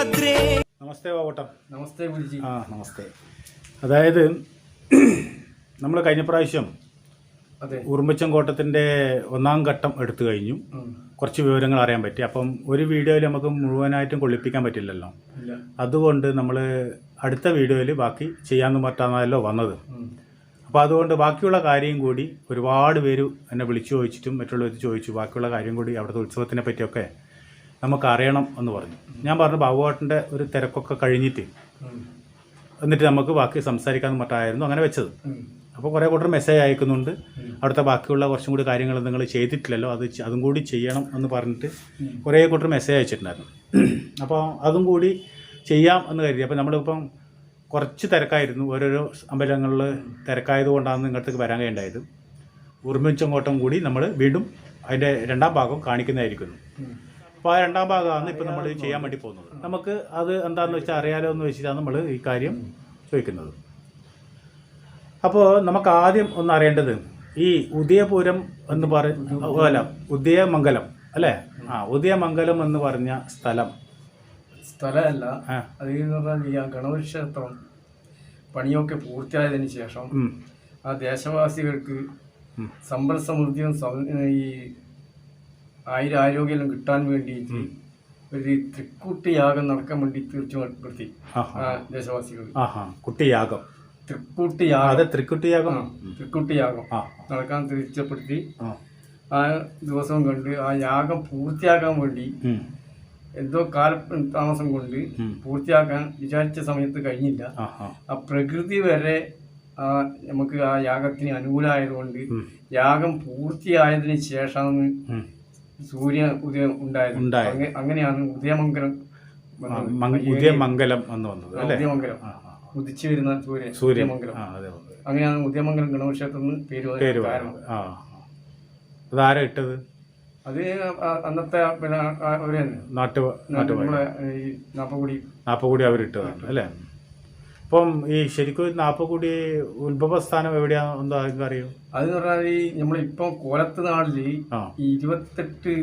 നമസ്തേ ബാബോട്ടം. നമസ്തേ ഗുരുജി. ആ നമസ്തേ. അതായത് നമ്മൾ കഴിഞ്ഞ പ്രാവശ്യം അതെ. ഉറുമ്പച്ചൻ കോട്ടത്തിന്റെ ഒന്നാം ഘട്ടം എടുത്തു കഴിഞ്ഞു. കുറച്ച് വിവരങ്ങൾ അറിയാൻ പറ്റി. അപ്പം ഒരു വീഡിയോയിൽ നമുക്ക് മുഴുവനായിട്ടും കൊള്ളിപ്പിക്കാൻ പറ്റില്ലല്ലോ. അതുകൊണ്ട് നമ്മൾ അടുത്ത വീഡിയോയിൽ ബാക്കി ചെയ്യാമെന്ന് പറ്റാന്നല്ലോ വന്നത്. അപ്പം അപ്പോൾ അതുകൊണ്ട് ബാക്കിയുള്ള കാര്യം കൂടി ഒരുപാട് പേര് എന്നെ വിളിച്ചു ചോദിച്ചിട്ടും മറ്റുള്ളവർ ചോദിച്ചു. ബാക്കിയുള്ള കാര്യം കൂടി അവിടുത്തെ ഉത്സവത്തിനെ പറ്റിയൊക്കെ നമുക്ക് അറിയണം എന്ന് പറഞ്ഞു. ഞാൻ പറഞ്ഞു ബാബുവാട്ടിന്റെ ഒരു തിരക്കൊക്കെ കഴിഞ്ഞിട്ട് എന്നിട്ട് നമുക്ക് ബാക്കി സംസാരിക്കാൻ പറ്റായിരുന്നു അങ്ങനെ വെച്ചത്. അപ്പോൾ കുറേ കൂട്ടർ മെസ്സേജ് അയക്കുന്നുണ്ട്. അവിടുത്തെ ബാക്കിയുള്ള കുറച്ചും കൂടി കാര്യങ്ങൾ നിങ്ങൾ ചെയ്തിട്ടില്ലല്ലോ അത് അതും കൂടി ചെയ്യണം എന്ന് പറഞ്ഞിട്ട് കുറേ കൂട്ടർ മെസ്സേജ് അയച്ചിട്ടുണ്ടായിരുന്നു. അപ്പോൾ അതും കൂടി ചെയ്യാം എന്ന് കരുതി. അപ്പോൾ നമ്മളിപ്പം കുറച്ച് തിരക്കായിരുന്നു. ഓരോരോ അമ്പലങ്ങളിൽ തിരക്കായത് കൊണ്ടാണ് ഇങ്ങോട്ടേക്ക് വരാൻ കഴിയുണ്ടായത് ഉറുമിച്ചങ്ങോട്ടം കൂടി നമ്മൾ വീണ്ടും അതിന്റെ രണ്ടാം ഭാഗം കാണിക്കുന്നതായിരിക്കുന്നു. അപ്പോൾ ആ രണ്ടാം ഭാഗമാണ് ഇപ്പോൾ നമ്മൾ ചെയ്യാൻ വേണ്ടി പോകുന്നത്. നമുക്ക് അത് എന്താണെന്ന് വെച്ചാൽ അറിയാലോ എന്ന് വെച്ചിട്ടാണ് നമ്മൾ ഈ കാര്യം ചോദിക്കുന്നത്. അപ്പോൾ നമുക്ക് ആദ്യം ഒന്ന് അറിയേണ്ടത് ഈ ഉദയപുരം എന്ന് പറയുന്ന അല്ല ഉദയമംഗലം അല്ലേ? ആ ഉദയമംഗലം എന്ന് പറഞ്ഞ സ്ഥലം. സ്ഥലമല്ല. ആ. അത് പറഞ്ഞാൽ ഗണപതി ക്ഷേത്രം പണിയൊക്കെ പൂർത്തിയായതിനു ശേഷം ആ ദേശവാസികൾക്ക് സമ്പൽ സമൃദ്ധിയും ഈ ആയിരം ആരോഗ്യം കിട്ടാൻ വേണ്ടിയിട്ട് ഒരു തൃക്കുട്ടി യാഗം നടക്കാൻ വേണ്ടി തീർച്ചയായിട്ടും ദേശവാസികൾ. കുട്ടിയാഗം. തൃക്കുട്ടി ആ, യാഗം തൃക്കുട്ടി തൃക്കുട്ടിയാഗം തൃക്കുട്ടി യാഗം നടക്കാൻ തീർച്ചപ്പെടുത്തി. ആ. ദിവസം കണ്ട് ആ യാഗം പൂർത്തിയാക്കാൻ വേണ്ടി എന്തോ കാല താമസം കൊണ്ട് പൂർത്തിയാക്കാൻ വിചാരിച്ച സമയത്ത് കഴിഞ്ഞില്ല. ആ പ്രകൃതി വരെ ആ നമുക്ക് ആ യാഗത്തിന് അനുകൂലമായതുകൊണ്ട്. യാഗം പൂർത്തിയായതിനു ശേഷമാണ്. സൂര്യ ഉദയം ഉണ്ടായത്. ഉണ്ടായത്. അങ്ങ- അങ്ങനെയാണ് ഉദയമംഗലം ഉദയമംഗലം എന്ന് വന്നത് അല്ലേ? ഉദയമംഗലം. ഉദിച്ചു വരുന്ന സൂര്യൻ. സൂര്യമംഗലം ഉദയമംഗലം. ആ അതെ അതെ. അങ്ങനെയാണ് ഉദയമംഗലം ഗണപക്ഷേത്രം എന്ന് പേര് പേര് കാരണം. ആ അതാരാ ഇട്ടത്? അത് ആ- അന്നത്തെ പിന്നെ ആ തന്നെ. നാട്ടു നാട്ടുപാടി നമ്മളെ ഈ നാപ്പകുടി നാപ്പക്കുടി അവരിട്ടതാണ് അല്ലേ? അപ്പം ഈ ശരിക്കും നാപ്പക്കുടി ഉത്ഭവസ്ഥാനം എവിടെയാണെന്ന് അറിയൂ? അത് അറിയോ അതെന്ന് പറഞ്ഞാൽ ഈ നമ്മളിപ്പം കോലത്ത് ഈ ഇരുപത്തെട്ട്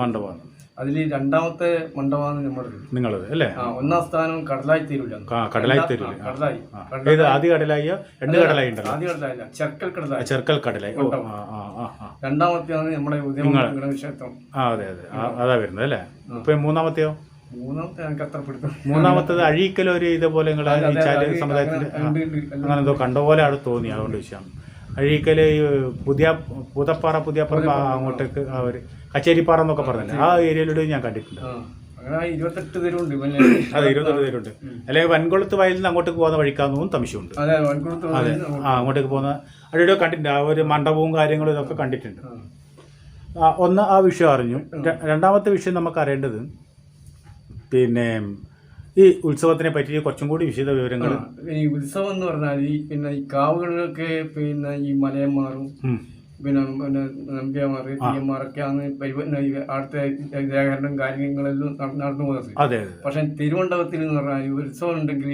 മണ്ഡപമാണ് അതിൽ രണ്ടാമത്തെ മണ്ഡപമാണ് നമ്മുടെ നിങ്ങളത് അല്ലേ? ഒന്നാം സ്ഥാനം കടലായി തീരൂല. കടലായി തീരൂല. കടലായി. ഏത് ആദ്യ കടലായോ രണ്ട് കടലായി ഉണ്ടല്ലോ. ആദ്യ കടലായില്ല ചെർക്കൽ കടലായി. ചെർക്കൽ കടലായി. രണ്ടാമത്തെയാണ് നമ്മുടെ ഉദയമംഗലം ക്ഷേത്രം ആ അതെ അതെ. അതാ വരുന്നത് അല്ലേ? ഇപ്പൊ മൂന്നാമത്തെയോ? മൂന്നാമത്തെ എനിക്ക് അത്ര പിടുത്തം മൂന്നാമത്തത് അഴീക്കൽ ഒരു ഇതുപോലെ ഈ ഉണ്ട്. അങ്ങനെ എന്തോ കണ്ട പോലെ അവിടെ തോന്നി അതുകൊണ്ട് വിഷയമാണ് അഴീക്കൽ ഈ പുതിയ പുതപ്പാറ പുതിയ അങ്ങോട്ടേക്ക് ആ ഒരു കച്ചേരിപ്പാറ എന്നൊക്കെ പറഞ്ഞില്ലേ? ആ ഏരിയയിലൂടെ ഞാൻ കണ്ടിട്ടുണ്ട്. ഇരുപത്തെട്ട് പേരുണ്ട് അതെ ഇരുപത്തെട്ട് പേരുണ്ട്. അല്ലെങ്കിൽ വൻകുളത്ത് വയലിൽ നിന്ന് അങ്ങോട്ടേക്ക് പോകുന്ന വഴിക്കാന്നും തമിശുണ്ട്. അതെ ആ അങ്ങോട്ടേക്ക് പോകുന്ന അവിടെ കണ്ടിട്ടുണ്ട്. ആ ഒരു മണ്ഡപവും കാര്യങ്ങളും ഇതൊക്കെ കണ്ടിട്ടുണ്ട്. ഒന്ന് ആ വിഷയം അറിഞ്ഞു. രണ്ടാമത്തെ വിഷയം നമുക്ക് അറിയേണ്ടത് പിന്നെ ഈ ഉത്സവത്തിനെ പറ്റി കുറച്ചും കൂടി വിശദ വിവരങ്ങൾ. ഈ ഉത്സവം എന്ന് പറഞ്ഞാൽ ഈ പിന്നെ ഈ കാവുകളിലൊക്കെ പിന്നെ ഈ മലയന്മാറും പിന്നെ പിന്നെ നമ്പ്യമാർ തീയന്മാരൊക്കെയാണ് അടുത്ത ലേഖനം കാര്യങ്ങളെല്ലാം നട- നടന്നു പോകുന്നത്. പക്ഷെ തിരുവനന്തപുരത്തിൽ എന്ന് പറഞ്ഞാൽ ഈ ഉത്സവം ഉണ്ടെങ്കിൽ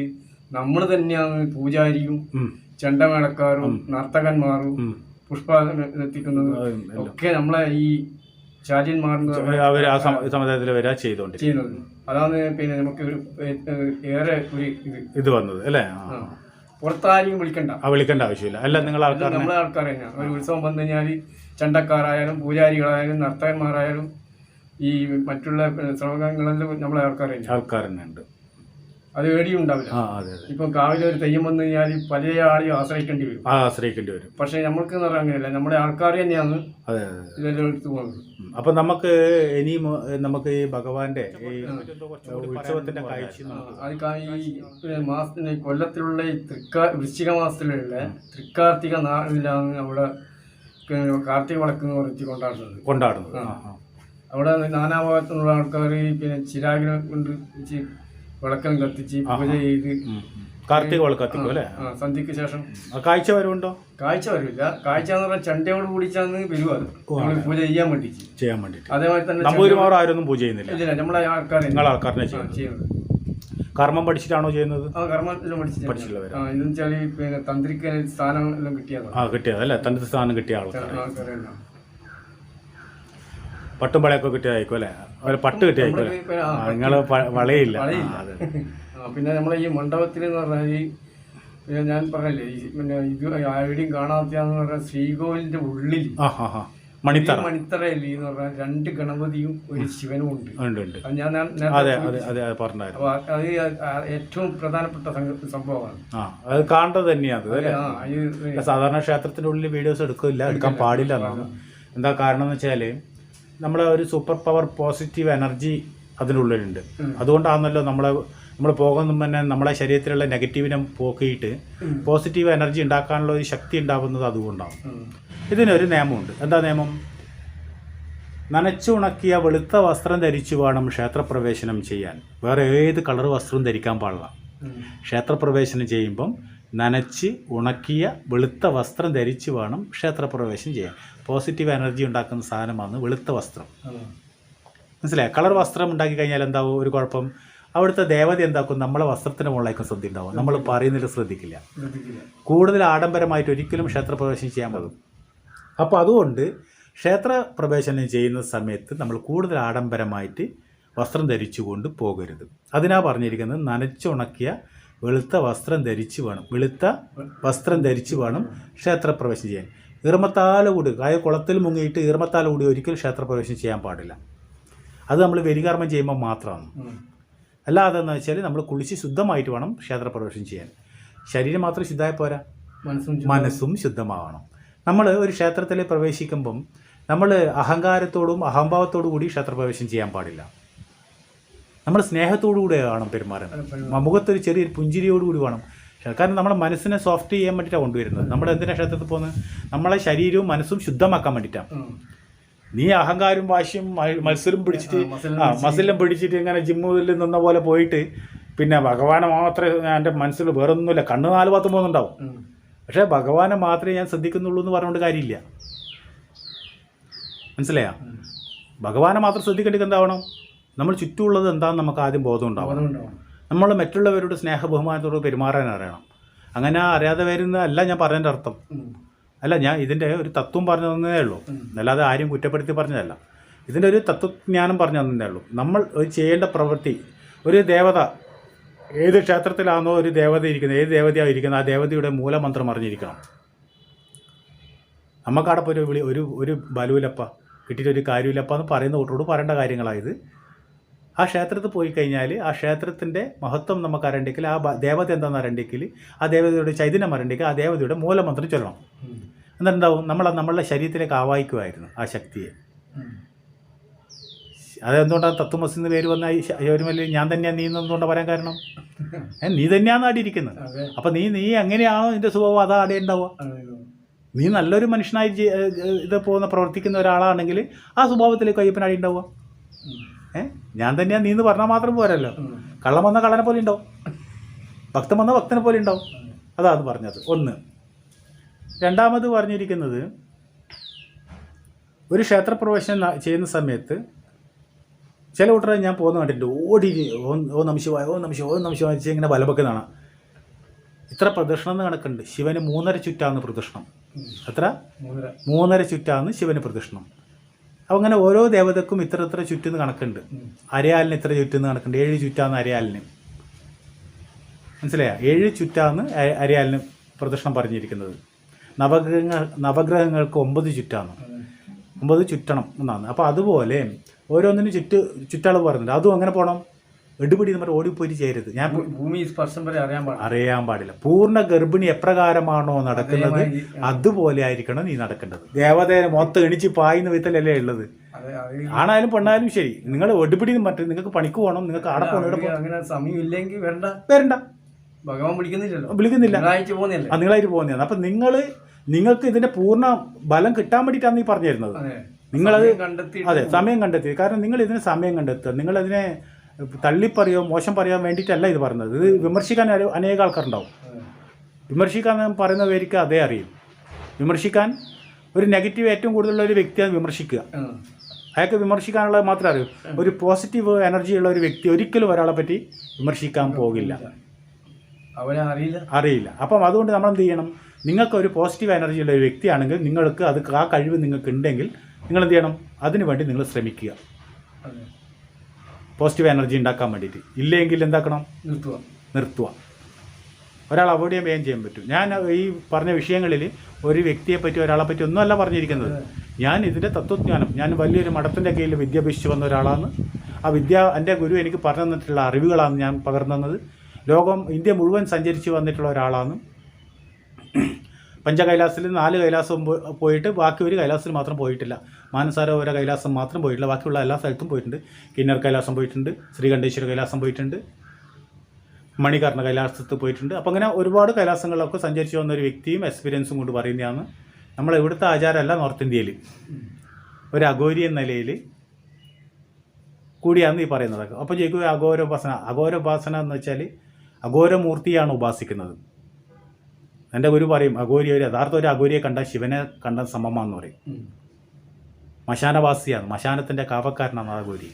നമ്മൾ തന്നെയാണ് പൂജാരിയും. ചെണ്ടമേളക്കാരും നർത്തകന്മാരും പുഷ്പ എത്തിക്കുന്നതും ഒക്കെ നമ്മളെ ഈ ചാര്യന്മാരെന്ന് പറഞ്ഞ അവർ ആ സമ- സമുദായത്തിൽ വരാ ചെയ്തുകൊണ്ടിരിക്കും അതാണ് പിന്നെ നമുക്ക് ഒരു ഏറെ ഒരു ഇത്. ഇത് വന്നത് അല്ലേ. പുറത്താരെയും വിളിക്കണ്ട. ആ വിളിക്കേണ്ട ആവശ്യമില്ല. അല്ല നിങ്ങൾ ആൾക്കാർ നമ്മളെ ആൾക്കാർ തന്നെയാണ് ഒരു ഉത്സവം വന്നു കഴിഞ്ഞാൽ ചണ്ടക്കാരായാലും പൂജാരികളായാലും നർത്തകന്മാരായാലും ഈ മറ്റുള്ള ശ്രമങ്ങളെല്ലാം നമ്മളെ ആൾക്കാർ ആൾക്കാർ തന്നെ ഉണ്ട്. അത് ഏടിയും ഉണ്ടാവില്ല. ആ അതെ അതെ. ഇപ്പം കാവിലെ ഒരു തെയ്യം വന്നു കഴിഞ്ഞാൽ പല ആളെയും ആശ്രയിക്കേണ്ടി വരും. ആ ആശ്രയിക്കേണ്ടി വരും. പക്ഷെ നമ്മൾക്ക് എന്ന് അങ്ങനെയല്ല നമ്മുടെ ആൾക്കാർ തന്നെയാണ് അതെ അതെ അതെ. ഇതെല്ലാം എടുത്തു പോകുന്നത്. അപ്പൊ നമുക്ക് ഇനിയും നമുക്ക് ഈ ഭഗവാന്റെ ഈ ഉത്സവത്തിന്റെ കാഴ്ച ആ, അത് കാ- ഈ മാസത്തിന് കൊല്ലത്തിലുള്ള ഈ തൃക്കാ വൃശ്ചിക മാസത്തിലുള്ള തൃക്കാർത്തിക നാളിലാണ് അവിടെ കാർത്തിക വിളക്ക് എന്ന് പറഞ്ഞിട്ട് കൊണ്ടാടുന്നത്. കൊണ്ടാടുന്നത്. ആ, ആ. അവിടെ നാനാഭാഗത്തുള്ള ആൾക്കാർ പിന്നെ ചിരാഗ്രഹം കൊണ്ട് വെച്ച് വിളക്കം കത്തിച്ച് പൂജ ചെയ്ത്. കാർത്തിക വിളക്കത്തിക്കും അല്ലേ? ആ, സന്ധ്യക്ക് ശേഷം. ആ കാഴ്ച വരുമുണ്ടോ കാഴ്ച വരില്ല കാഴ്ച എന്ന് പറഞ്ഞാൽ ചണ്ടയോട് കൂടിച്ചാന്ന് വരുവാ അത്. നമ്മൾ പൂജ ചെയ്യാൻ വേണ്ടിച്ച് ചെയ്യാൻ വേണ്ടി അതേമാതിരി തന്നെ നമ്പൂരിമാർ ആരൊന്നും പൂജ ചെയ്യുന്നില്ല. ഇല്ല നമ്മളെ ആൾക്കാർ നിങ്ങൾ ആൾക്കാരനെ ചെയ്യുന്നത്. ചെയ്യുന്നത്. കർമ്മം പഠിച്ചിട്ടാണോ ചെയ്യുന്നത്? ആ കർമ്മം എല്ലാം പഠിച്ചു പഠിച്ചിട്ടുള്ളവരാ. ആ ഇതെന്ന് വെച്ചാൽ പിന്നെ തന്ത്രിക്ക് സ്ഥാനം എല്ലാം കിട്ടിയതാണ് ആ കിട്ടിയത് അല്ലേ? സ്ഥാനം കിട്ടിയ ആൾക്കാർ ആൾക്കാരെല്ലാം. പട്ടും വളയൊക്കെ കിട്ടിയതായിരിക്കും അല്ലേ? അവരെ പട്ട് കിട്ടിയായിരിക്കും നിങ്ങൾ വളയില്ല. പിന്നെ നമ്മളെ ഈ മണ്ഡപത്തിൽ എന്ന് പറഞ്ഞാൽ ഈ പിന്നെ ഞാൻ പറഞ്ഞില്ലേ ഈ പിന്നെ ഇത് ആരുടെയും കാണാത്തയാന്ന് പറഞ്ഞാൽ ശ്രീകോവിലിന്റെ ഉള്ളിൽ മണിത്തറ. മണിത്തറയല്ലേ എന്ന് പറഞ്ഞാൽ രണ്ട് ഗണപതിയും ഒരു ശിവനും ഉണ്ട്. ഞാൻ അതെ അപ്പൊ ഏറ്റവും പ്രധാനപ്പെട്ട സംഭവമാണ്. അത് കാണേണ്ടത് തന്നെയാണ് സാധാരണ ക്ഷേത്രത്തിന്റെ ഉള്ളിൽ വീഡിയോസ് എടുക്കില്ല എടുക്കാൻ പാടില്ല എന്താ കാരണം എന്ന് വെച്ചാൽ നമ്മളെ ഒരു സൂപ്പർ പവർ പോസിറ്റീവ് എനർജി അതിനുള്ളിലുണ്ട്. അതുകൊണ്ടാണല്ലോ നമ്മളെ നമ്മൾ പോകുന്ന തന്നെ നമ്മളെ ശരീരത്തിലുള്ള നെഗറ്റീവിനെ പോക്കിയിട്ട് പോസിറ്റീവ് എനർജി ഉണ്ടാക്കാനുള്ള ഒരു ശക്തി ഉണ്ടാവുന്നത് അതുകൊണ്ടാണ് ഇതിനൊരു നിയമമുണ്ട്. എന്താ നിയമം? നനച്ചുണക്കിയ വെളുത്ത വസ്ത്രം ധരിച്ചു വേണം ക്ഷേത്രപ്രവേശനം ചെയ്യാൻ. വേറെ ഏത് കളർ വസ്ത്രവും ധരിക്കാൻ പാടില്ല. ക്ഷേത്രപ്രവേശനം ചെയ്യുമ്പം നനച്ച് ഉണക്കിയ വെളുത്ത വസ്ത്രം ധരിച്ച് വേണം ക്ഷേത്രപ്രവേശം ചെയ്യാൻ. പോസിറ്റീവ് എനർജി ഉണ്ടാക്കുന്ന സാധനമാണ് വെളുത്ത വസ്ത്രം. മനസ്സിലായി? കളർ വസ്ത്രം ഉണ്ടാക്കി കഴിഞ്ഞാൽ എന്താവും? ഒരു കുഴപ്പം. അവിടുത്തെ ദേവത എന്താക്കും? നമ്മളെ വസ്ത്രത്തിന് മുകളിലേക്കും ശ്രദ്ധ ഉണ്ടാവും നമ്മൾ പറയുന്നതിൽ ശ്രദ്ധിക്കില്ല. ശ്രദ്ധിക്കില്ല. കൂടുതൽ ആഡംബരമായിട്ട് ഒരിക്കലും ക്ഷേത്രപ്രവേശനം ചെയ്യാൻ പറ്റും അപ്പോൾ അതുകൊണ്ട് ക്ഷേത്രപ്രവേശനം ചെയ്യുന്ന സമയത്ത് നമ്മൾ കൂടുതൽ ആഡംബരമായിട്ട് വസ്ത്രം ധരിച്ചുകൊണ്ട് പോകരുത്. അതിനാ പറഞ്ഞിരിക്കുന്നത് നനച്ചുണക്കിയ വെളുത്ത വസ്ത്രം ധരിച്ചു വേണം. വെളുത്ത വസ്ത്രം ധരിച്ചു വേണം ക്ഷേത്രപ്രവേശനം ചെയ്യാൻ. ഈർമത്താല കൂടി കായ കുളത്തിൽ മുങ്ങിയിട്ട് ഈർമത്താലോടി ഒരിക്കലും ക്ഷേത്രപ്രവേശനം ചെയ്യാൻ പാടില്ല. അത് നമ്മൾ വെലികർമ്മം ചെയ്യുമ്പോൾ മാത്രമാണ്. അല്ലാതെ എന്ന് വെച്ചാൽ നമ്മൾ കുളിച്ച് ശുദ്ധമായിട്ട് വേണം ക്ഷേത്രപ്രവേശനം ചെയ്യാൻ. ശരീരം മാത്രം ശുദ്ധമായി പോരാ. മനസ്സും മനസ്സും ശുദ്ധമാവണം. നമ്മൾ ഒരു ക്ഷേത്രത്തിൽ പ്രവേശിക്കുമ്പം നമ്മൾ അഹങ്കാരത്തോടും അഹംഭാവത്തോടു കൂടി ക്ഷേത്രപ്രവേശനം ചെയ്യാൻ പാടില്ല. നമ്മൾ സ്നേഹത്തോടുകൂടെ വേണം പെരുമാറാൻ. മുഖത്തൊരു ചെറിയൊരു പുഞ്ചിരിയോടുകൂടി വേണം. കാരണം നമ്മുടെ മനസ്സിനെ സോഫ്റ്റ് ചെയ്യാൻ വേണ്ടിയിട്ടാണ് കൊണ്ടുവരുന്നത്. നമ്മുടെ എന്തിനാണ് ക്ഷേത്രത്തിൽ പോകുന്നത് നമ്മളെ ശരീരവും മനസ്സും ശുദ്ധമാക്കാൻ വേണ്ടിയിട്ടാണ് നീ അഹങ്കാരം വാശിയും മത്സരം പിടിച്ചിട്ട് ആ, മസിലും പിടിച്ചിട്ട് ഇങ്ങനെ ജിമ്മിൽ നിന്ന പോലെ പോയിട്ട് പിന്നെ ഭഗവാനെ മാത്രമേ എന്റെ മനസ്സിൽ വേറൊന്നുമില്ല. കണ്ണ് നാല് ഭാഗത്ത് പോകുന്നുണ്ടാവും. പക്ഷേ ഭഗവാനെ മാത്രമേ ഞാൻ ശ്രദ്ധിക്കുന്നുള്ളൂ എന്ന് പറഞ്ഞുകൊണ്ട് കാര്യമില്ല. മനസ്സിലായോ? ഭഗവാനെ മാത്രം ശ്രദ്ധിക്കേണ്ടത് എന്താവണം? നമ്മൾ ചുറ്റുമുള്ളത് എന്താണെന്ന് നമുക്ക് ആദ്യം ബോധം ഉണ്ടാവണം. നമ്മൾ മറ്റുള്ളവരോട് സ്നേഹ ബഹുമാനത്തോട് പെരുമാറാൻ അറിയണം. അങ്ങനെ അറിയാതെ വരുന്ന അല്ല ഞാൻ പറഞ്ഞതിന്റെ അർത്ഥം. അല്ല ഞാൻ ഇതിന്റെ ഒരു തത്വം പറഞ്ഞു തന്നതേ ഉള്ളൂ. അല്ലാതെ ആരും കുറ്റപ്പെടുത്തി പറഞ്ഞതല്ല. ഇതിന്റെ ഒരു തത്വജ്ഞാനം പറഞ്ഞു തന്നതേ ഉള്ളൂ. നമ്മൾ ഒരു ചെയ്യേണ്ട പ്രവൃത്തി ഒരു ദേവത ഏത് ക്ഷേത്രത്തിലാണോ ഒരു ദേവത ഇരിക്കുന്നത് ഏത് ദേവതയാണ് ഇരിക്കുന്നത് ആ ദേവതയുടെ മൂലമന്ത്രം അറിഞ്ഞിരിക്കണം. നമുക്കവിടെ ഒരു വിളി ഒരു ഒരു ബലുവിലപ്പ കിട്ടിയിട്ടൊരു കാര്യമില്ലപ്പ എന്ന് പറയുന്ന കൂട്ടരോട് പറയേണ്ട കാര്യങ്ങളായത് ആ ക്ഷേത്രത്തിൽ പോയി കഴിഞ്ഞാൽ ആ ക്ഷേത്രത്തിന്റെ മഹത്വം നമുക്ക് അറിയണ്ടെങ്കിൽ ആ ദേവത എന്താണെന്ന് അറിയണ്ടെങ്കിൽ ആ ദേവതയുടെ ചൈതന്യം അറിയണ്ടെങ്കിൽ ആ ദേവതയുടെ മൂലമന്ത്രം ചൊല്ലണം. എന്നിട്ടുണ്ടാവും എന്നുണ്ടാവും നമ്മൾ നമ്മളുടെ ശരീരത്തിലേക്ക് ആവാഹിക്കുമായിരുന്നു ആ ശക്തിയെ. അതെന്തുകൊണ്ടാണ് തത്വമസ് എന്ന് പേര് വന്ന ഈ ശബരിമലയിൽ ഞാൻ തന്നെയാണ് നീ വരാൻ പറയാൻ കാരണം? ഏഹ് നീ തന്നെയാണ് ആടിയിരിക്കുന്നത്. അപ്പം നീ നീ എങ്ങനെയാണോ നിന്റെ സ്വഭാവം അതാ ആടെ ഉണ്ടാവുക നീ നല്ലൊരു മനുഷ്യനായി ഇത് പോകുന്ന പ്രവർത്തിക്കുന്ന ഒരാളാണെങ്കിൽ ആ സ്വഭാവത്തിലേക്ക് അയ്യപ്പൻ ആടി ഉണ്ടാവുക ഞാൻ തന്നെയാണ് നീ എന്ന് പറഞ്ഞാൽ മാത്രം പോരല്ലോ. കള്ളം വന്ന കള്ളനെ പോലെ ഉണ്ടാവും. ഭക്തൻ വന്ന ഭക്തനെ പോലെ ഉണ്ടാവും. അതാണ് പറഞ്ഞത്. ഒന്ന്. രണ്ടാമത് പറഞ്ഞിരിക്കുന്നത് ഒരു ക്ഷേത്രപ്രവേശനം ചെയ്യുന്ന സമയത്ത് ചില കൂട്ടരെ ഞാൻ പോകുന്ന കണ്ടിട്ടുണ്ട്. ഓടി ഓ നമശിവായ ഓ നിമിഷം ഓ നമശിവായ ഇങ്ങനെ ബലവെക്കുന്നതാണ് ഇത്ര പ്രദക്ഷിണം എന്ന് കണക്കുണ്ട്. ശിവന് മൂന്നര ചുറ്റാന്ന് പ്രദക്ഷിണം. എത്ര? മൂന്നര. ചുറ്റാന്ന് ശിവന് പ്രദക്ഷിണം. അപ്പോൾ അങ്ങനെ ഓരോ ദേവതക്കും ഇത്ര ഇത്ര ചുറ്റെന്ന് കണക്കുണ്ട്. അരയാലിന് ഇത്ര ചുറ്റെന്ന് കണക്കുണ്ട്. ഏഴ് ചുറ്റാന്ന് അരയാലിന്. മനസ്സിലായ? ഏഴ് ചുറ്റാന്ന് അരയാലിന് പ്രദക്ഷിണം പറഞ്ഞിരിക്കുന്നത്. നവഗ്രഹങ്ങൾ നവഗ്രഹങ്ങൾക്ക് ഒമ്പത് ചുറ്റാന്ന്. ഒമ്പത് ചുറ്റണം എന്നാണ്. അപ്പോൾ അതുപോലെ ഓരോന്നിനും ചുറ്റ് ചുറ്റളവ് പറഞ്ഞിട്ടുണ്ട്. അതും അങ്ങനെ പോകണം എടുപിടി നമ്മൾ ഓടിപ്പോയി ചെയ്യരുത്. ഞാൻ ഭൂമി സ്പർശം വരെ അറിയാൻ പാടില്ല. അറിയാൻ പാടില്ല. പൂർണ ഗർഭിണി എപ്രകാരമാണോ നടക്കുന്നത് അതുപോലെ ആയിരിക്കണം നീ നടക്കേണ്ടത്. ദേവതയെ മൊത്തം എണിച്ച് പായുന്ന വിധത്തിലല്ലേ ഉള്ളത്? ആണായാലും പെണ്ണായാലും ശരി. നിങ്ങൾ ഒടുപിടി മറ്റേ നിങ്ങൾക്ക് പണിക്ക് പോകണം നിങ്ങൾക്ക് ആടെ പോകണം അങ്ങനെ സമയമില്ലെങ്കിൽ വരണ്ട. വരണ്ട. ഭഗവാൻ വിളിക്കുന്നില്ലല്ലോ. വിളിക്കുന്നില്ല. തിങ്കളാഴ്ച പോകുന്നില്ലേ? നിങ്ങളായിട്ട് പോകുന്നതാണ്. അപ്പൊ നിങ്ങൾ നിങ്ങൾക്ക് ഇതിന്റെ പൂർണ ബലം കിട്ടാൻ വേണ്ടിയിട്ടാണ് നീ പറഞ്ഞിരുന്നത്. നിങ്ങളത് അതെ സമയം കണ്ടെത്തി. കാരണം നിങ്ങൾ ഇതിന് സമയം കണ്ടെത്തുക. നിങ്ങൾ അതിനെ തള്ളിപ്പറയോ മോശം പറയാൻ വേണ്ടിയിട്ടല്ല ഇത് പറയുന്നത്. ഇത് വിമർശിക്കാൻ അനേക ആൾക്കാരുണ്ടാവും. വിമർശിക്കാൻ പറയുന്ന പേർക്ക് അതേ അറിയും. വിമർശിക്കാൻ ഒരു നെഗറ്റീവ് ഏറ്റവും കൂടുതലുള്ള ഒരു വ്യക്തിയാണ് വിമർശിക്കുക. അയാൾക്ക് വിമർശിക്കാനുള്ളത് മാത്രമേ അറിയൂ. ഒരു പോസിറ്റീവ് എനർജി ഉള്ള ഒരു വ്യക്തി ഒരിക്കലും ഒരാളെ പറ്റി വിമർശിക്കാൻ പോകില്ല. അവനെ അറിയില്ല? അറിയില്ല. അപ്പം അതുകൊണ്ട് നമ്മൾ എന്ത് ചെയ്യണം? നിങ്ങൾക്ക് ഒരു പോസിറ്റീവ് എനർജി ഉള്ള ഒരു വ്യക്തിയാണെങ്കിൽ നിങ്ങൾക്ക് അത് ആ കഴിവ് നിങ്ങൾക്ക് ഉണ്ടെങ്കിൽ നിങ്ങൾ എന്ത് ചെയ്യണം? അതിനുവേണ്ടി നിങ്ങൾ ശ്രമിക്കുക. പോസിറ്റീവ് എനർജി ഉണ്ടാക്കാൻ വേണ്ടിയിട്ട്. ഇല്ലെങ്കിൽ എന്താക്കണം? നിർത്തുക. നിർത്തുക. ഒരാൾ അവോയ്ഡ് ചെയ്യാൻ വേഗം ചെയ്യാൻ പറ്റും. ഞാൻ ഈ പറഞ്ഞ വിഷയങ്ങളിൽ ഒരു വ്യക്തിയെ പറ്റി ഒരാളെ പറ്റി ഒന്നുമല്ല പറഞ്ഞിരിക്കുന്നത്. ഞാൻ ഇതിന്റെ തത്വജ്ഞാനം ഞാൻ വലിയൊരു മഠത്തിന്റെ കീഴിൽ വിദ്യ അഭ്യസിച്ച് വന്ന ഒരാളാണ്. ആ വിദ്യ എന്റെ ഗുരു എനിക്ക് പറഞ്ഞു തന്നിട്ടുള്ള അറിവുകളാണ് ഞാൻ പകർന്നു തന്നത്. ലോകം ഇന്ത്യ മുഴുവൻ സഞ്ചരിച്ച് വന്നിട്ടുള്ള ഒരാളാണ്. പഞ്ചകൈലാസിൽ നാല് കൈലാസം പോയിട്ട് ബാക്കി ഒരു കൈലാസത്തിൽ മാത്രം പോയിട്ടില്ല. മാനസാരോവര കൈലാസം മാത്രം പോയിട്ടില്ല. ബാക്കിയുള്ള എല്ലാ സ്ഥലത്തും പോയിട്ടുണ്ട്. കിന്നർ കൈലാസം പോയിട്ടുണ്ട്. ശ്രീകണ്ഠേശ്വര കൈലാസം പോയിട്ടുണ്ട്. മണികർണ കൈലാസത്ത് പോയിട്ടുണ്ട്. അപ്പോൾ അങ്ങനെ ഒരുപാട് കൈലാസങ്ങളിലൊക്കെ സഞ്ചരിച്ചു വന്ന ഒരു വ്യക്തിയും എക്സ്പീരിയൻസും കൊണ്ട് പറയുന്നതാണ്. നമ്മൾ ഇവിടുത്തെ ആചാരമല്ല നോർത്ത് ഇന്ത്യയിൽ. ഒരു അഘോരി എന്ന നിലയിൽ കൂടിയാണ് ഈ പറയുന്നത്. അപ്പോൾ ചോദിക്കും അഘോരോപാസന. അഘോരോപാസന എന്ന് വെച്ചാൽ അഘോരമൂർത്തിയാണ് ഉപാസിക്കുന്നത്. എന്റെ ഗുരു പറയും അഘോരി ഒരു യഥാർത്ഥ ഒരു അഘോരിയെ കണ്ട ശിവനെ കണ്ട സമമാന്ന് പറയും. മശാനവാസിയാണ് മശാനത്തിന്റെ കാവക്കാരനാണ് അഗോരി അഘോരി.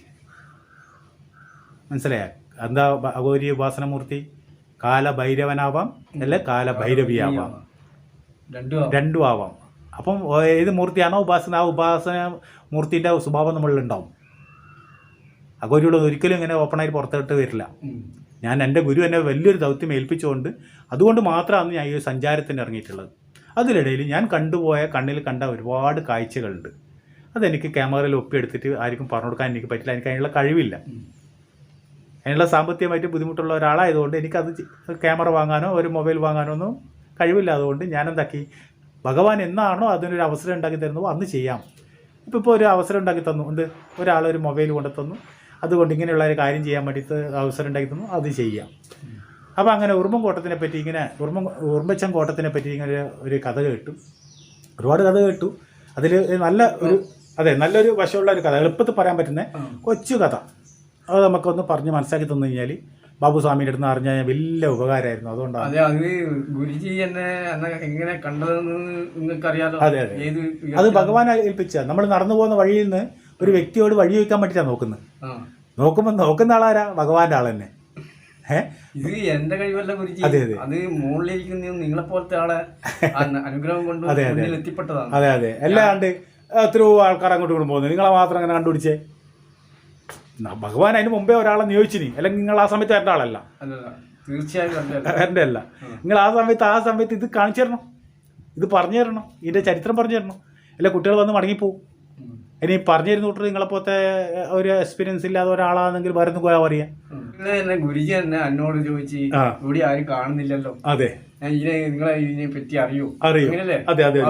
മനസ്സിലായ? എന്താ അഗോരി അഘോരി ഉപാസനമൂർത്തി? കാലഭൈരവനാവാം അല്ലെ കാലഭൈരവിയാവാം? രണ്ടും ആവും. അപ്പം ഏത് മൂർത്തിയാണോ ഉപാസന ആ ഉപാസന മൂർത്തിന്റെ സ്വഭാവം നമ്മളിലുണ്ടാവും. അഘോരിയോട് ഒരിക്കലും ഇങ്ങനെ ഓപ്പണായിട്ട് പുറത്തോട്ട് വരില്ല. ഞാൻ എന്റെ ഗുരു എന്നെ വലിയൊരു ദൗത്യം ഏൽപ്പിച്ചുകൊണ്ട് അതുകൊണ്ട് മാത്രമാണ് ഞാൻ ഈ ഒരു സഞ്ചാരത്തിന് ഇറങ്ങിയിട്ടുള്ളത്. അതിനിടയിൽ ഞാൻ കണ്ടുപോയ കണ്ണിൽ കണ്ട ഒരുപാട് കാഴ്ചകളുണ്ട്. അതെനിക്ക് ക്യാമറയിൽ ഒപ്പിയെടുത്തിട്ട് ആർക്കും പറഞ്ഞു കൊടുക്കാൻ എനിക്ക് പറ്റില്ല. എനിക്ക് അതിനുള്ള കഴിവില്ല. അതിനുള്ള സാമ്പത്തികമായിട്ട് ബുദ്ധിമുട്ടുള്ള ഒരാളായതുകൊണ്ട് എനിക്കത് ക്യാമറ വാങ്ങാനോ ഒരു മൊബൈൽ വാങ്ങാനോ ഒന്നും കഴിവില്ല അതുകൊണ്ട് ഞാൻ എന്താക്കി ഭഗവാൻ എന്നാണോ അതിനൊരു അവസരം ഉണ്ടാക്കി തരുന്നു അന്ന് ചെയ്യാം. ഇപ്പോൾ ഇപ്പോൾ ഒരു അവസരം ഉണ്ടാക്കി തന്നു. ഉണ്ട് ഒരാളൊരു മൊബൈൽ കൊണ്ടു തന്നു അതുകൊണ്ട് ഇങ്ങനെയുള്ള ഒരു കാര്യം ചെയ്യാൻ വേണ്ടിയിട്ട് അവസരം ഉണ്ടാക്കി തന്നു. അത് ചെയ്യാം. അപ്പോൾ അങ്ങനെ ഉറുമ്പൻ കോട്ടത്തിനെ പറ്റി ഇങ്ങനെ ഉറുമ്പൻ ഉറുമ്പച്ചൻ കോട്ടത്തിനെ പറ്റി ഇങ്ങനെ ഒരു കഥ കേട്ടു. ഒരുപാട് കഥ കേട്ടു. അതിൽ നല്ല ഒരു അതെ നല്ലൊരു വശമുള്ള ഒരു കഥ എളുപ്പത്തിൽ പറയാൻ പറ്റുന്ന കൊച്ചു കഥ. അത് നമുക്കൊന്ന് പറഞ്ഞ് മനസ്സിലാക്കി തന്നു കഴിഞ്ഞാൽ ബാബു സ്വാമിയുടെ അടുത്ത് അറിഞ്ഞ വലിയ ഉപകാരമായിരുന്നു. അതുകൊണ്ടാണ്. അതെ അത് ഗുരുജി എന്നെ എങ്ങനെ കണ്ടതെന്ന് അതെ, അതെ. അത് ഭഗവാൻ ഏൽപ്പിച്ച. നമ്മൾ നടന്നു പോകുന്ന വഴിയിൽ നിന്ന് ഒരു വ്യക്തിയോട് വഴി ചോദിക്കാൻ വേണ്ടിയിട്ടാണ് നോക്കുന്നത്. നോക്കുമ്പോൾ നോക്കുന്ന ആളാരാ? ഭഗവാന്റെ ആൾ തന്നെ. ഏ? ഇത് എന്റെ കഴിവല്ല ഗുരുജി. അതെ, മുകളിലിരിക്കുന്ന നിങ്ങളെ പോലത്തെ ആളെ അനുഗ്രഹം കൊണ്ട്. മുന്നിൽ എത്തിപ്പെട്ടതാണ് അതെ അതെ. എല്ലാണ്ട് എത്രയോ ആൾക്കാർ അങ്ങോട്ട് ഇങ്ങോട്ട് പോകുന്നു. നിങ്ങളെ മാത്രം അങ്ങനെ കണ്ടുപിടിച്ചേ? ഭഗവാൻ അതിന് മുമ്പേ ഒരാളെ നിയോഗിച്ചിനി. അല്ലെങ്കിൽ നിങ്ങൾ ആ സമയത്ത് വരേണ്ട ആളല്ല. തീർച്ചയായും വരേണ്ട അല്ല. നിങ്ങൾ ആ സമയത്ത് ആ സമയത്ത് ഇത് കാണിച്ചു തരണം? ഇത് പറഞ്ഞു തരണം? ഇതിന്റെ ചരിത്രം പറഞ്ഞു തരണം? അല്ലെ കുട്ടികൾ വന്ന് മടങ്ങിപ്പോവും. ഇനി പറഞ്ഞു തരുന്ന കൂട്ടർ നിങ്ങളെപ്പോലത്തെ ഒരു എക്സ്പീരിയൻസ് ഇല്ലാതെ ഒരാളാണെങ്കിൽ വരുന്ന പോയാൽ പറയാ എന്നെ ഗുരുജി തന്നെ എന്നോട് ചോദിച്ച്. ഇവിടെ ആരും കാണുന്നില്ലല്ലോ. അതെ. ഇതിനെ നിങ്ങളെ ഇതിനെ പറ്റി അറിയൂ? അറിയൂ. അതെ അതെ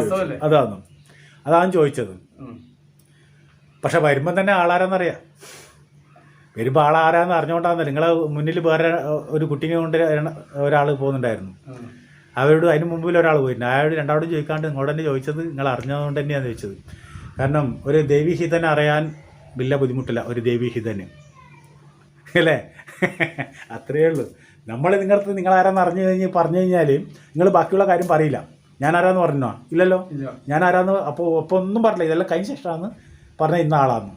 അതാണ്. അതാണ് ചോദിച്ചത്. പക്ഷെ വരുമ്പം തന്നെ ആളാരെന്നറിയാം. വരുമ്പോൾ ആളാരാന്ന് അറിഞ്ഞുകൊണ്ടാന്ന് നിങ്ങളെ മുന്നിൽ വേറെ ഒരു കുട്ടീനെ കൊണ്ട് ഒരാൾ പോകുന്നുണ്ടായിരുന്നു. അവരോട് അതിന് മുമ്പിൽ ഒരാൾ പോയിട്ടുണ്ട് അയാളോട് രണ്ടാളും ചോദിക്കാണ്ട് നിങ്ങളോട് തന്നെ ചോദിച്ചത് നിങ്ങൾ അറിഞ്ഞതുകൊണ്ട് തന്നെയാണ് ചോദിച്ചത്. കാരണം ഒരു ദേവീഹിതനെ അറിയാൻ വലിയ ബുദ്ധിമുട്ടില്ല ഒരു ദേവീഹിതന്. അല്ലേ? അത്രയേ ഉള്ളൂ. നമ്മൾ നിങ്ങളടുത്ത് നിങ്ങൾ ആരാന്ന് അറിഞ്ഞു കഴിഞ്ഞ് പറഞ്ഞു കഴിഞ്ഞാൽ നിങ്ങൾ ബാക്കിയുള്ള കാര്യം പറയില്ല. ഞാൻ ആരാന്ന് പറഞ്ഞോ? ഇല്ലല്ലോ? ഇല്ല. ഞാൻ ആരാന്ന് അപ്പോൾ അപ്പോൾ ഒന്നും പറഞ്ഞില്ല. ഇതെല്ലാം കഴിഞ്ഞ ശേഷമാണ് പറഞ്ഞ ഇന്ന ആളാന്ന്.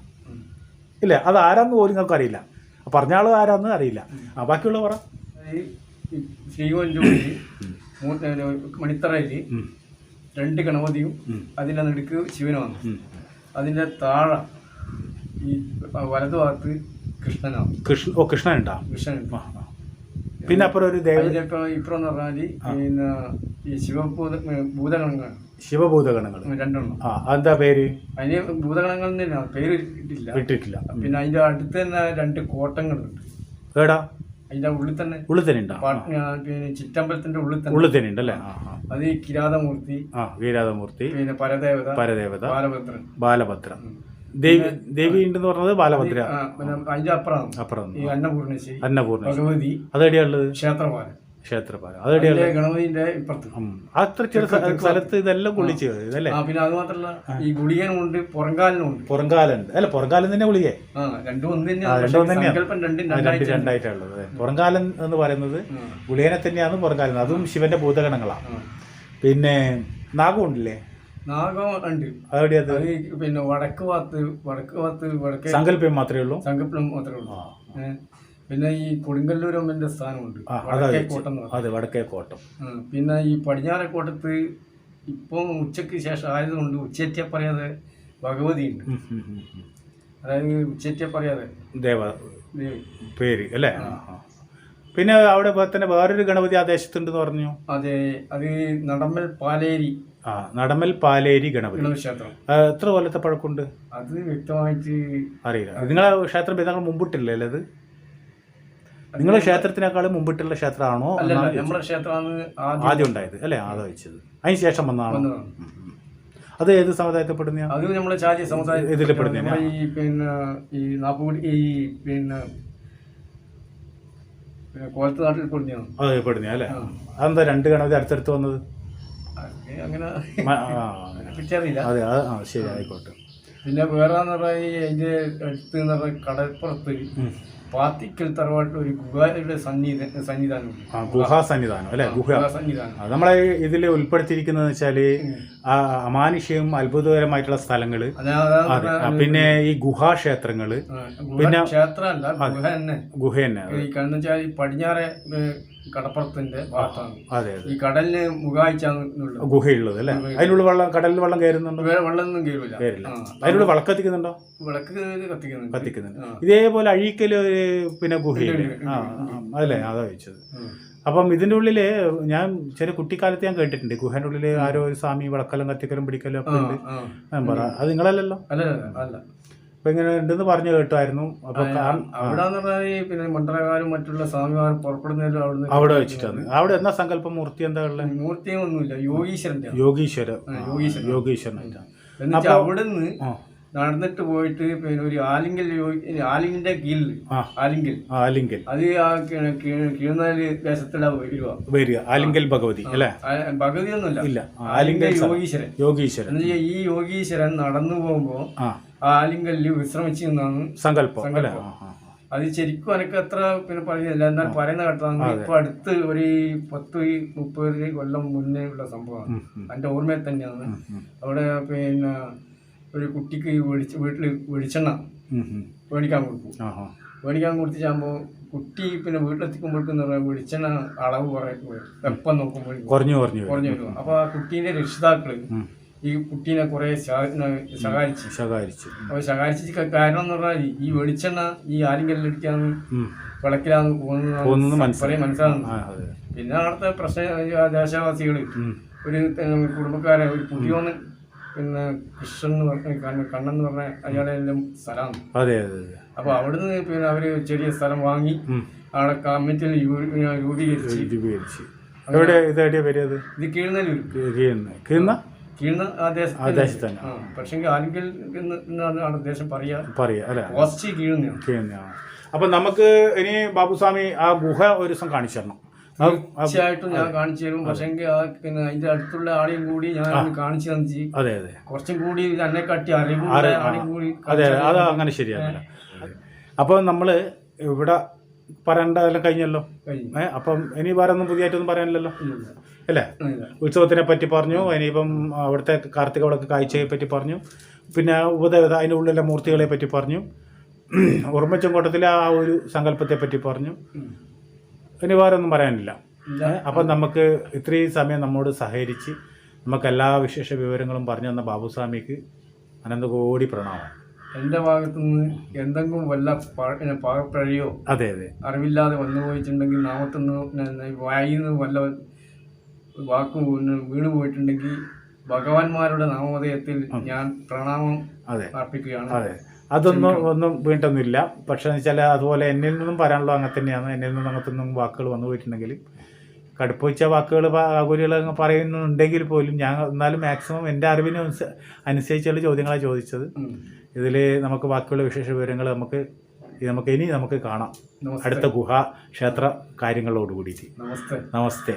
ഇല്ല അത് ആരാന്ന് പോലും നിങ്ങൾക്ക് അറിയില്ല. പറഞ്ഞ ആൾ ആരാന്ന് അറിയില്ല. ആ ബാക്കിയുള്ള പറ. മണിത്തറയിൽ. രണ്ട് ഗണപതിയും. അതിന്റെ നടുക്ക് ശിവനും ഉം. അതിന്റെ താഴെ ഈ വലതു ഭാഗത്ത് കൃഷ്ണനാണ്. കൃഷ്ണ ഓ കൃഷ്ണൻ കൃഷ്ണനുണ്ട്. ആ. പിന്നെ അപ്പുറം ഒരു ദേവ അതിലിപ്പോ ഇപ്പുറം എന്ന് പറഞ്ഞാൽ പിന്നെ ഈ ശിവഭൂത ഭൂതഗണങ്ങൾ ശിവഭൂതഗണങ്ങൾ രണ്ടെണ്ണം. ആ എന്താ പേര്? അതിന് ഭൂതഗണങ്ങൾ തന്നെയാണ് പേര് ഇട്ടിട്ടില്ല. ഇട്ടിട്ടില്ല. പിന്നെ അതിന്റെ അടുത്ത് തന്നെ രണ്ട് കോട്ടങ്ങളുണ്ട്. ഏടാ? അതിന്റെ ഉള്ളിൽ തന്നെ. ഉള്ളിൽ തന്നെ ഉണ്ടാ? പിന്നെ ചിറ്റമ്പലത്തിന്റെ ഉള്ളിൽ തന്നെ. ഉള്ളിൽ തന്നെ ഉണ്ടല്ലേ? അത് ഈ കിരാതമൂർത്തി. ആ കിരാതമൂർത്തി. പിന്നെ പരദേവത. പരദേവത. ബാലഭദ്രൻ. ബാലഭദ്രൻ. ദേവി ദേവി ഉണ്ടെന്ന് പറഞ്ഞത് ബാലഭദ്ര. അതിന്റെ അപ്പുറം. അപ്പുറം. ഈ അന്നപൂർണേശ്വരി. അന്നപൂർണ ഭഗവതി. അതെവിടെയാ ഉള്ളത്? ക്ഷേത്രപാലം ക്ഷേത്രപാലം. അതിന്റെ ഗണപതിന്റെ ഇപ്പുറത്ത്. അത്ര ചില സ്ഥലത്ത് ഇതെല്ലാം കുളിച്ച് ഇതല്ലേ? പിന്നെ അത് മാത്രല്ല ഈ ഗുളികനുണ്ട് പുറങ്കാലിനുമുണ്ട് പുറങ്കാലുണ്ട് അല്ല പുറങ്കാലം തന്നെ ഗുളികേ ആ രണ്ടും ഒന്ന് തന്നെയാണ് രണ്ടും പക്ഷേ തന്നെയാ. സങ്കല്പം രണ്ടും ആ, രണ്ടായിട്ടുള്ളത് അതെ. പുറങ്കാലം എന്ന് പറയുന്നത് ഗുളികനെ തന്നെയാണ് പുറങ്കാലൻ അതും ശിവന്റെ ഭൂതഗണങ്ങളാണ് പിന്നെ നാഗമുണ്ടില്ലേ നാഗം ഉണ്ട്. അത് അത് പിന്നെ വടക്ക് ഭാഗത്ത് വടക്ക് ഭാഗത്ത് വടക്ക് സങ്കല്പം മാത്രമേ ഉള്ളൂ? സങ്കല്പം മാത്രമേ ഉള്ളൂ. പിന്നെ ഈ കൊടുങ്കല്ലൂർ അമ്മന്റെ സ്ഥാനമുണ്ട്. അതെ വടക്കേ കോട്ടം പിന്നെ ഈ പടിഞ്ഞാറേക്കോട്ടത്ത് ഇപ്പം ഉച്ചയ്ക്ക് ശേഷം ആയതുകൊണ്ട് ഉച്ചറ്റ പറയാതെ ഭഗവതി ഉണ്ട്. അതായത് ഉച്ചറ്റ പറയാതെ. ദേവ പേര് അല്ലേ. പിന്നെ അവിടെ തന്നെ വേറൊരു ഗണപതി ആ ദേശത്തുണ്ടെന്ന് പറഞ്ഞു? അതെ അത് നടമ്മൽ പാലേരി ആ നടമൽ പാലേരി ഗണപതി. എത്ര കൊല്ലത്തെ പഴക്കമുണ്ട്? അത് വ്യക്തമായിട്ട് അറിയില്ല. നിങ്ങളെ ക്ഷേത്രം നിങ്ങൾ മുമ്പിട്ടില്ലേ അല്ലേ അത്? നിങ്ങളെ ക്ഷേത്രത്തിനേക്കാളും മുമ്പിട്ടുള്ള ക്ഷേത്രമാണോ അല്ലല്ല. നമ്മുടെ ക്ഷേത്രമാണ് ആദ്യം ആദ്യം ഉണ്ടായത് അല്ലേ ആദ്യം വെച്ചത് അതിന് ശേഷം വന്നാണ് വന്നതാണ്. അത് ഏത് സമുദായത്തിൽപ്പെടുന്ന അത് നമ്മളെ സമുദായം ഇതിൽ പെടുന്നതാ? ഈ പിന്നെ ഈ നാപ്പുകുടി ഈ പിന്നെ പിന്നെ കോലത്ത് നാട്ടിൽ പെടുന്നതാണ് അത് പെടുന്ന അല്ലേ അതെന്താ രണ്ട് ഗണപതി അടുത്തടുത്ത് വന്നത് അങ്ങനെ മ- ആ, അങ്ങനെ. കിട്ടിയറിയില്ല അതെ അത് ആ ശരി ആയിക്കോട്ടെ പിന്നെ വേറെ പറഞ്ഞാൽ ഈ അതിന്റെ അടുത്ത് എന്ന് പറഞ്ഞാൽ കടപ്പുറത്ത് ഉം. പാത്തിക്കൽ തറവാട്ടിൽ ഒരു ഗുഹയുടെ സന്നിധാനം. ഗുഹാ സന്നിധാനം അല്ലെ? ഗുഹ. സന്നിധാനം. നമ്മളെ ഇതിൽ ഉൾപ്പെടുത്തിയിരിക്കുന്നത് വെച്ചാൽ അമാനുഷ്യവും അത്ഭുതകരമായിട്ടുള്ള സ്ഥലങ്ങൾ പിന്നെ ഈ ഗുഹാക്ഷേത്രങ്ങൾ പിന്നെ- ക്ഷേത്രമല്ല ഗുഹ തന്നെ. ഗുഹ തന്നെ ഈ കാരണം വെച്ചാൽ പടിഞ്ഞാറെ കടപ്പുറത്തിന്റെ ഭാഗത്താണ്. അതെ അതെ. ഈ കടലിന് മുഖാഴ്ച ഗുഹയുള്ളത് അല്ലേ? അതിനുള്ള വെള്ളം കടലിൽ വെള്ളം കയറുന്നുണ്ടോ? വെള്ളമൊന്നും കയറില്ല. കയറില്ല അതിനുള്ള വിളക്ക് കത്തിക്കുന്നുണ്ടോ? വിളക്ക് കത്തിക്കുന്നുണ്ട്. കത്തിക്കുന്നുണ്ട്. ഇതേപോലെ അഴീക്കൽ ഒരു പിന്നെ ഗുഹയില്ലേ? ആ അതല്ലേ അതാ ചോദിച്ചത്. അപ്പം ഇതിന്റെ ഉള്ളിൽ ഞാൻ ചെറിയ കുട്ടിക്കാലത്ത് ഞാൻ കേട്ടിട്ടുണ്ട്. ഗുഹന്റെ ഉള്ളിൽ ആരോ ഒരു സ്വാമി വിളക്കലും കത്തിക്കലും പിടിക്കലും ഒക്കെ ഉണ്ട്. ഞാൻ പറ അത് നിങ്ങളല്ലല്ലോ? അല്ല അല്ല. അപ്പൊ ഇങ്ങനെ ഉണ്ടെന്ന് പറഞ്ഞു കേട്ടായിരുന്നു അപ്പൊ അവിടെ പിന്നെ മണ്ഡലകാരും മറ്റുള്ള സ്വാമിമാർ പുറപ്പെടുന്നതിലും അവിടെ അവിടെ വെച്ചിട്ടാണ്. അവിടെ എന്നാ സങ്കല്പ? മൂർത്തി എന്താ ഉള്ളത് മൂർത്തിയൊന്നുമില്ല യോഗീശ്വരന്റെ യോഗീശ്വര. യോഗീശ്വരൻ. യോഗീശ്വരനായിട്ടാണ്. അവിടെ നിന്ന് അവിടുന്ന് നടന്നിട്ട് പോയിട്ട് പിന്നെ ഒരു ആലിങ്കൽ ആലിംഗിന്റെ കീഴിൽ ആലിംഗൽ ആലിങ്കൽ. ആ, ആലിങ്കൽ. അത് ആ കീഴ്നാൽ ദേശത്തിലാ വരിക. വരിക. ആലിങ്കൽ ഭഗവതി അല്ലേ? ഭഗവതി ഒന്നുമില്ല ഇല്ല. ആലിംഗൽ ആലിങ്കൽ. യോഗീശ്വരൻ. യോഗീശ്വരൻ. ഈ യോഗീശ്വരൻ നടന്നു പോകുമ്പോ ആ ആ ആലിങ്കലിൽ വിശ്രമിച്ചു നിന്നാണ് സങ്കല്പം. അത് ശരിക്കും എനിക്ക് അത്ര പിന്നെ പറയുന്നില്ല എന്നാൽ പറയുന്ന ഘട്ടമാണ് ഇപ്പൊ അടുത്ത് ഒരു പത്ത് മുപ്പത് കൊല്ലം മുന്നേ ഉള്ള സംഭവമാണ്. എന്റെ ഓർമ്മയിൽ തന്നെയാണ്. അവിടെ പിന്നെ ഒരു കുട്ടിക്ക് വെളിച്ച വീട്ടിൽ വെളിച്ചെണ്ണ. മേടിക്കാൻ കൊടുക്കും. മേടിക്കാൻ കൊടുത്തിട്ടാകുമ്പോൾ കുട്ടി പിന്നെ വീട്ടിലെത്തിക്കുമ്പോഴേക്കെന്ന് പറയാം വെളിച്ചെണ്ണ അളവ് കുറേ വെപ്പം നോക്കുമ്പോഴേക്കും കുറഞ്ഞു കുറഞ്ഞു കുറഞ്ഞു വരും അപ്പോൾ ആ കുട്ടീന്റെ രക്ഷിതാക്കൾ. ഈ കുട്ടീനെ കുറെ സഹായിച്ചു ശകാരിച്ചു. അപ്പോൾ സഹായിച്ച കാരണം എന്ന് പറഞ്ഞാൽ ഈ വെളിച്ചെണ്ണ ഈ ആലിങ്കലിടിക്കാൻ ഉം. വിളക്കിലാന്ന് പോകുന്നത്. മനസ്സിലാകുന്നു പിന്നെ അവിടുത്തെ പ്രശ്ന ദേശവാസികൾ ഒരു കുടുംബക്കാരെ ഒരു പുതിയോന്ന് പിന്നെ കൃഷ്ണൻ എന്ന് പറഞ്ഞ കണ്ണൻ എന്ന് പറഞ്ഞ അയാളെ എല്ലാം സ്ഥലമാണ്. അതെ അതെ അപ്പോൾ അവിടുന്ന് പിന്നെ അവർ ചെറിയ സ്ഥലം വാങ്ങി അവിടെ കമ്മിറ്റിയിൽ രൂപീകരിച്ചു. രൂപീകരിച്ച്. എവിടെ ഇത് എവിടെയാ കീഴ്ന്ന കീഴ്ന്ന ഇത് കീഴ്ന്നല്ലൂർ കീഴുന്ന? ആ ദേശത്ത് തന്നെ പക്ഷെങ്കിൽ എന്നാണ് ദേശം പറയാ. പറയാ അല്ലേ? പോസ്റ്റ് കീഴുന്നതാണ് കീഴുന്നതാണ് അപ്പൊ നമുക്ക് ഇനി ബാബുസ്വാമി ആ ഗുഹ ഒരു ദിവസം കാണിച്ചു തരണം. തീർച്ചയായിട്ടും ഞാൻ കാണിച്ചു തരും. പക്ഷെങ്കിൽ ആ പിന്നെ അതിന്റെ അടുത്തുള്ള ആളെയും കൂടി ഞാൻ കാണിച്ചു തന്നിച്ച് അതെ അതെ. കുറച്ചും കൂടി എന്നെ കട്ടി അറിവുള്ള അറി- ആ. ആളെയും കൂടി അതെ അതെ അത് അങ്ങനെ ശരിയാണ് അപ്പോൾ നമ്മൾ ഇവിടെ പറയേണ്ടതെല്ലാം കഴിഞ്ഞല്ലോ? ഏഹ് അപ്പം ഇനി വേറെ ഒന്നും പുതിയതായിട്ടൊന്നും പറയാനില്ലല്ലോ അല്ലേ? ഉത്സവത്തിനെ പറ്റി പറഞ്ഞു ഇനിയിപ്പം അവിടുത്തെ കാർത്തിക വിളക്ക് കാഴ്ചയെ പറ്റി പറഞ്ഞു പിന്നെ ഉപദേവത അതിന്റെ ഉള്ളിലെ മൂർത്തികളെ പറ്റി പറഞ്ഞു ഉറുമ്പച്ചങ്കോട്ടത്തിലെ ആ ഒരു സങ്കല്പത്തെ പറ്റി പറഞ്ഞു. ഇനി വേറെ ഒന്നും പറയാനില്ല. അപ്പം നമുക്ക് ഇത്രയും സമയം നമ്മോട് സഹകരിച്ച് നമുക്ക് എല്ലാ വിശേഷ വിവരങ്ങളും പറഞ്ഞു തന്ന ബാബുസ്വാമിക്ക് അനന്തകോടി പ്രണാമം. എന്റെ ഭാഗത്തുനിന്ന് എന്തെങ്കിലും വല്ല പാകപ്പഴയോ അതെ അതെ. അറിവില്ലാതെ വന്നു പോയിട്ടുണ്ടെങ്കിൽ നാമത്തുനിന്ന് വായിൽ നിന്ന് വല്ല വാക്കും വീണ് വീണു പോയിട്ടുണ്ടെങ്കിൽ ഭഗവാന്മാരുടെ നാമോദയത്തിൽ ഞാൻ പ്രണാമം അതെ. അർപ്പിക്കുകയാണ്. അതെ. അതൊന്നും ഒന്നും വീണ്ടൊന്നുമില്ല പക്ഷെ എന്ന് വെച്ചാൽ അതുപോലെ എന്നിൽ നിന്നും പറയാനുള്ളത് അങ്ങനെ തന്നെയാണ്. എന്നിൽ നിന്നും അങ്ങനത്തെ വാക്കുകൾ വന്നു പോയിട്ടുണ്ടെങ്കിൽ കടുപ്പുവച്ച വാക്കുകൾ ആകുലികൾ പറയുന്നുണ്ടെങ്കിൽ പോലും ഞാൻ എന്നാലും മാക്സിമം എന്റെ അറിവിന് അനുസ- അനുസരിച്ചുള്ള ചോദ്യങ്ങളാണ് ചോദിച്ചത്. ഇതിൽ നമുക്ക് ബാക്കിയുള്ള വിശേഷ വിവരങ്ങൾ നമുക്ക് നമുക്ക് ഇനി നമുക്ക് കാണാം. അടുത്ത ഗുഹ ക്ഷേത്ര കാര്യങ്ങളോട് കൂടിയിട്ട് നമസ്തേ. നമസ്തേ.